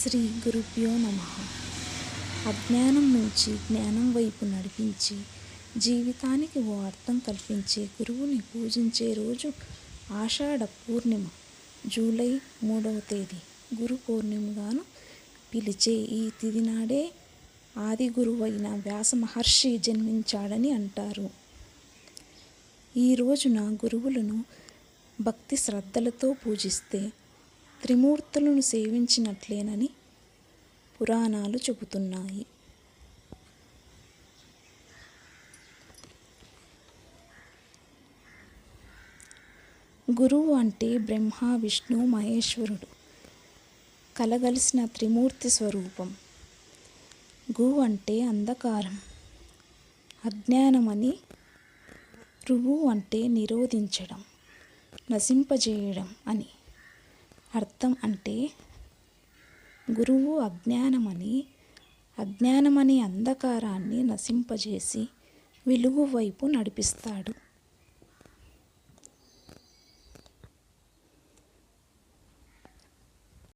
శ్రీ గురుభ్యో నమ. అజ్ఞానం నుంచి జ్ఞానం వైపు నడిపించి జీవితానికి ఓ అర్థం కల్పించే గురువుని పూజించే రోజు ఆషాఢ పూర్ణిమ జూలై మూడవ తేదీ గురు పూర్ణిమగాను పిలిచే ఈ తిది నాడే ఆది గురువైన వ్యాస మహర్షి జన్మించాడని అంటారు. ఈ రోజున గురువులను భక్తి శ్రద్ధలతో పూజిస్తే త్రిమూర్తులను సేవించినట్లేనని పురాణాలు చెబుతున్నాయి. గురువు అంటే బ్రహ్మ విష్ణు మహేశ్వరుడు. కలగలిసిన త్రిమూర్తి స్వరూపం. గు అంటే అంధకారం. అజ్ఞానమని రువు అంటే నిరోధించడం నశింపజేయడం అని. అర్థం అంటే గురువు అజ్ఞానమని అజ్ఞానమని అంధకారాన్ని నశింపజేసి వెలుగు వైపు నడిపిస్తాడు.